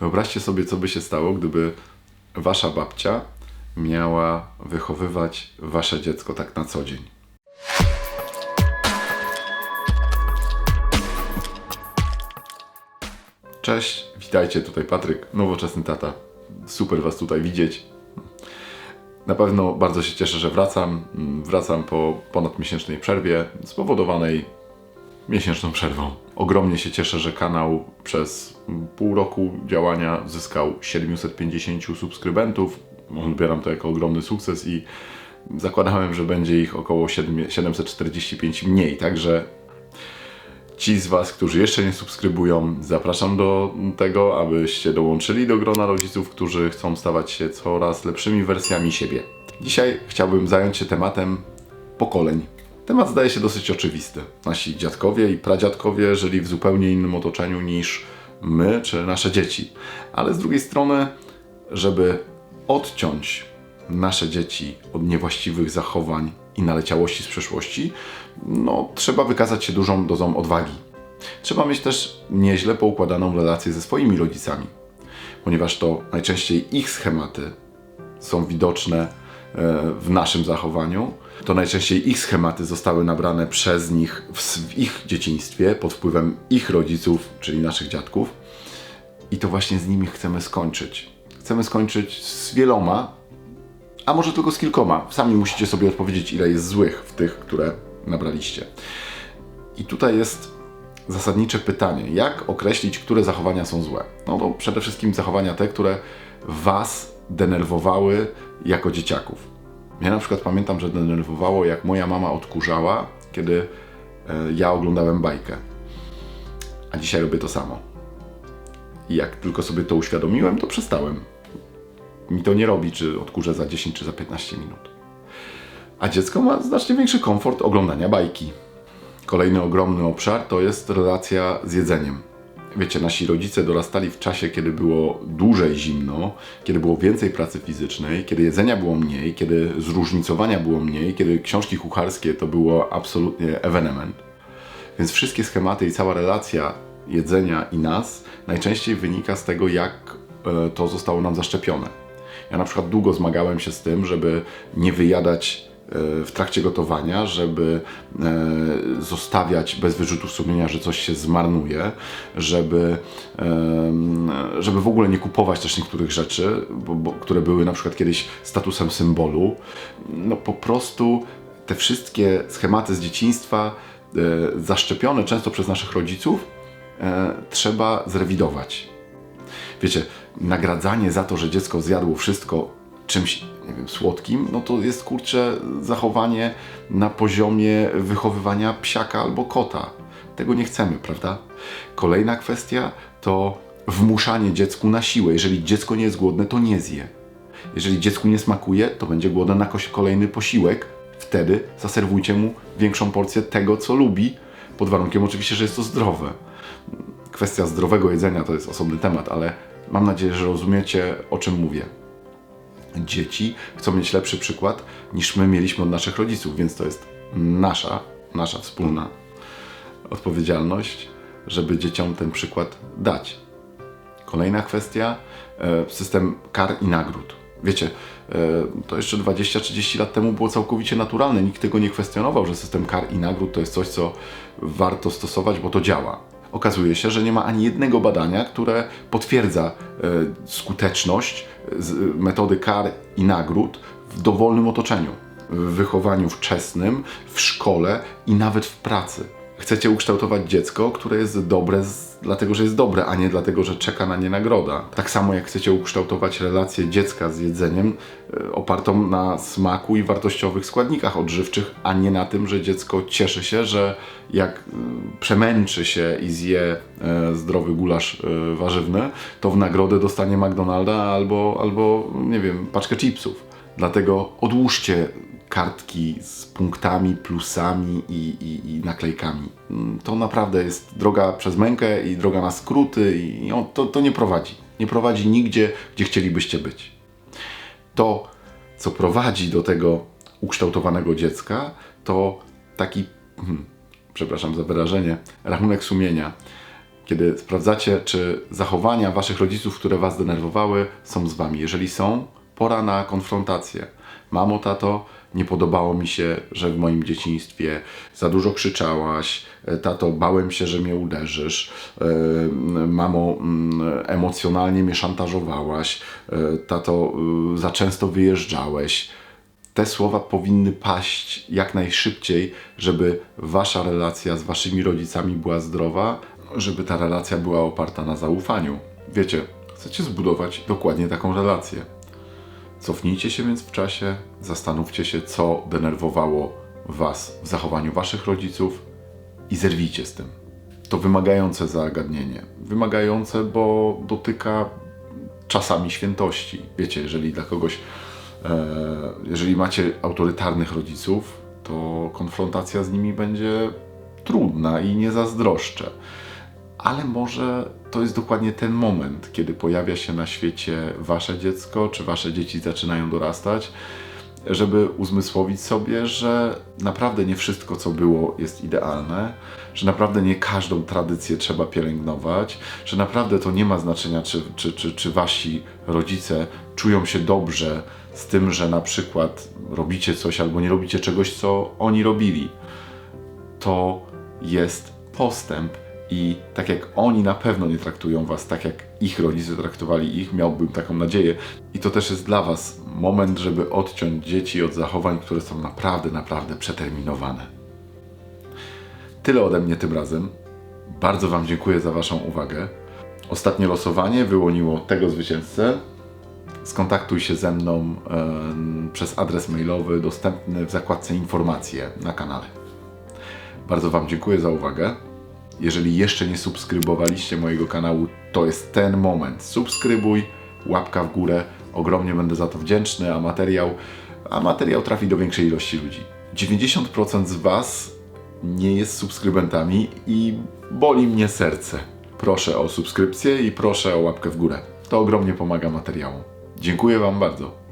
Wyobraźcie sobie, co by się stało, gdyby wasza babcia miała wychowywać wasze dziecko tak na co dzień. Cześć, witajcie, tutaj Patryk, nowoczesny tata. Super was tutaj widzieć. Na pewno bardzo się cieszę, że wracam. Wracam po ponadmiesięcznej przerwie spowodowanej miesięczną przerwą. Ogromnie się cieszę, że kanał przez pół roku działania zyskał 750 subskrybentów. Odbieram to jako ogromny sukces i zakładałem, że będzie ich około 7 745 mniej. Także ci z Was, którzy jeszcze nie subskrybują, zapraszam do tego, abyście dołączyli do grona rodziców, którzy chcą stawać się coraz lepszymi wersjami siebie. Dzisiaj chciałbym zająć się tematem pokoleń. Temat zdaje się dosyć oczywisty. Nasi dziadkowie i pradziadkowie żyli w zupełnie innym otoczeniu niż my czy nasze dzieci. Ale z drugiej strony, żeby odciąć nasze dzieci od niewłaściwych zachowań i naleciałości z przeszłości, no trzeba wykazać się dużą dozą odwagi. Trzeba mieć też nieźle poukładaną relację ze swoimi rodzicami, ponieważ to najczęściej ich schematy są widoczne w naszym zachowaniu, to najczęściej ich schematy zostały nabrane przez nich w ich dzieciństwie pod wpływem ich rodziców, czyli naszych dziadków. I to właśnie z nimi chcemy skończyć. Chcemy skończyć z wieloma, a może tylko z kilkoma. Sami musicie sobie odpowiedzieć, ile jest złych w tych, które nabraliście. I tutaj jest zasadnicze pytanie, jak określić, które zachowania są złe? No to przede wszystkim zachowania te, które Was denerwowały jako dzieciaków. Ja na przykład pamiętam, że denerwowało, jak moja mama odkurzała, kiedy e, ja oglądałem bajkę. A dzisiaj robię to samo. I jak tylko sobie to uświadomiłem, to przestałem. Mi to nie robi, czy odkurzę za 10 czy za 15 minut. A dziecko ma znacznie większy komfort oglądania bajki. Kolejny ogromny obszar to jest relacja z jedzeniem. Wiecie, nasi rodzice dorastali w czasie, kiedy było dłużej zimno, kiedy było więcej pracy fizycznej, kiedy jedzenia było mniej, kiedy zróżnicowania było mniej, kiedy książki kucharskie to było absolutnie ewenement. Więc wszystkie schematy i cała relacja jedzenia i nas najczęściej wynika z tego, jak e, to zostało nam zaszczepione. Ja na przykład długo zmagałem się z tym, żeby nie wyjadać w trakcie gotowania, żeby e, zostawiać bez wyrzutów sumienia, że coś się zmarnuje, żeby, żeby w ogóle nie kupować też niektórych rzeczy, bo, bo, które były na przykład kiedyś statusem symbolu. No po prostu te wszystkie schematy z dzieciństwa, e, zaszczepione często przez naszych rodziców, e, trzeba zrewidować. Wiecie, nagradzanie za to, że dziecko zjadło wszystko czymś, nie wiem, słodkim, no to jest kurcze zachowanie na poziomie wychowywania psiaka albo kota. Tego nie chcemy, prawda? Kolejna kwestia to wmuszanie dziecku na siłę. Jeżeli dziecko nie jest głodne, to nie zje. Jeżeli dziecku nie smakuje, to będzie głodne na kolejny posiłek. Wtedy zaserwujcie mu większą porcję tego, co lubi, pod warunkiem oczywiście, że jest to zdrowe kwestia zdrowego jedzenia to jest osobny temat, ale mam nadzieję, że rozumiecie o czym mówię. Dzieci chcą mieć lepszy przykład niż my mieliśmy od naszych rodziców, więc to jest nasza, nasza wspólna odpowiedzialność, żeby dzieciom ten przykład dać. Kolejna kwestia, e, system kar i nagród. Wiecie, e, to jeszcze 20-30 lat temu było całkowicie naturalne, nikt tego nie kwestionował, że system kar i nagród to jest coś, co warto stosować, bo to działa. Okazuje się, że nie ma ani jednego badania, które potwierdza e, skuteczność metody kar i nagród w dowolnym otoczeniu, w wychowaniu wczesnym, w szkole i nawet w pracy. Chcecie ukształtować dziecko, które jest dobre z, dlatego, że jest dobre, a nie dlatego, że czeka na nie nagroda. Tak samo jak chcecie ukształtować relację dziecka z jedzeniem e, opartą na smaku i wartościowych składnikach odżywczych, a nie na tym, że dziecko cieszy się, że jak mm, przemęczy się i zje e, zdrowy gulasz e, warzywny, to w nagrodę dostanie McDonalda albo, albo nie wiem, paczkę chipsów. Dlatego odłóżcie kartki z punktami, plusami i, i, i naklejkami. Mm, To naprawdę jest droga przez mękę i droga na skróty i on, to, to nie prowadzi. Nie prowadzi nigdzie, gdzie chcielibyście być. To, co prowadzi do tego ukształtowanego dziecka, to taki, hmm, przepraszam za wyrażenie, rachunek sumienia. Kiedy sprawdzacie, czy zachowania waszych rodziców, które was denerwowały, są z wami. Jeżeli są, pora na konfrontację. Mamo, tato, nie podobało mi się, że w moim dzieciństwie za dużo krzyczałaś. E, Tato, bałem się, że mnie uderzysz. E, Mamo, emocjonalnie mnie szantażowałaś. E, Tato, za często wyjeżdżałeś te słowa powinny paść jak najszybciej, żeby wasza relacja z waszymi rodzicami była zdrowa, żeby ta relacja była oparta na zaufaniu. Wiecie, chcecie zbudować dokładnie taką relację. Cofnijcie się więc w czasie, zastanówcie się, co denerwowało was w zachowaniu waszych rodziców i zerwijcie z tym. To wymagające zagadnienie. Wymagające, bo dotyka czasami świętości. Wiecie, jeżeli dla kogoś, e, jeżeli macie autorytarnych rodziców, to konfrontacja z nimi będzie trudna i nie zazdroszczę. Ale może to jest dokładnie ten moment, kiedy pojawia się na świecie wasze dziecko, czy wasze dzieci zaczynają dorastać, żeby uzmysłowić sobie, że naprawdę nie wszystko, co było, jest idealne, że naprawdę nie każdą tradycję trzeba pielęgnować, że naprawdę to nie ma znaczenia, czy, czy, czy, czy wasi rodzice czują się dobrze z tym, że na przykład robicie coś albo nie robicie czegoś, co oni robili. To jest postęp. I tak jak oni na pewno nie traktują was tak, jak ich rodzice traktowali ich, miałbym taką nadzieję. I to też jest dla was moment, żeby odciąć dzieci od zachowań, które są naprawdę, naprawdę przeterminowane. Tyle ode mnie tym razem. Bardzo Wam dziękuję za Waszą uwagę. Ostatnie losowanie wyłoniło tego zwycięzcę. Skontaktuj się ze mną em, przez adres mailowy dostępny w zakładce informacje na kanale. Bardzo Wam dziękuję za uwagę. Jeżeli jeszcze nie subskrybowaliście mojego kanału, to jest ten moment. Subskrybuj, łapka w górę. Ogromnie będę za to wdzięczny, a materiał, a materiał trafi do większej ilości ludzi. 90% z Was nie jest subskrybentami i boli mnie serce. Proszę o subskrypcję i proszę o łapkę w górę. To ogromnie pomaga materiału. Dziękuję Wam bardzo.